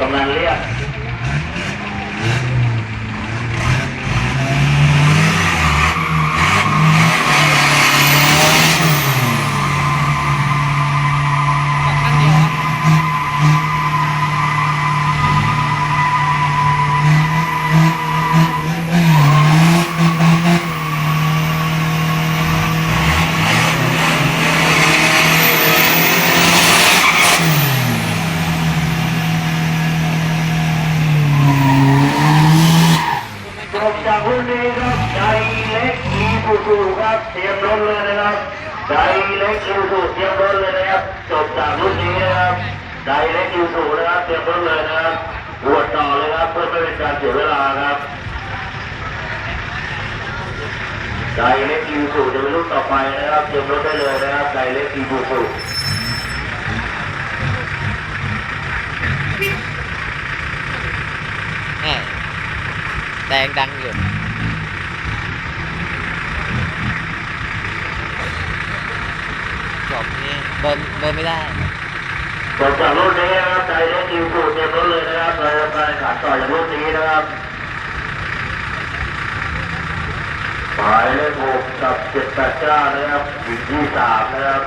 กำลังเรียก ซูครับเตรียมรถเลยนะครับใจเล็กอีบูซูเตรียมรถเลยนะครับจบจากรุ่นนี้นะครับใจเล็กอีบูซูนะครับเตรียมรถเลยนะครับบวชต่อเลยครับเพื่อไม่เป็นการเสียเวลาครับใจเล็กอีบูซูจะเป็นรุ่นต่อไปนะครับเตรียมรถได้เลยนะครับใจเล็กอีบูซูแหม่แดงดังอยู่จบนี่ เบิร์นเบิร์นไม่ได้จบจากรุ่นนี้นะครับใจเล็กอีบูซูเตรียมรถเลยนะครับเราจะการขันต่อจากรุ่นนี้นะครับหมายเลขหกกับเจ็ดแปดเก้านะครับอยู่ที่สามนะครับ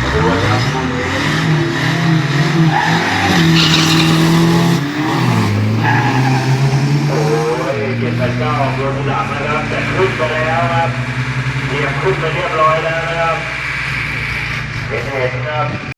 มาดูนะครับคู่นี้โอ้ยเจ็ดแปดเก้าโดนหลังนะครับแต่ขึ้นไปแล้วครับเหยียบขึ้นไปเรียบร้อยแล้วนะครับ เห็นเห็นครับ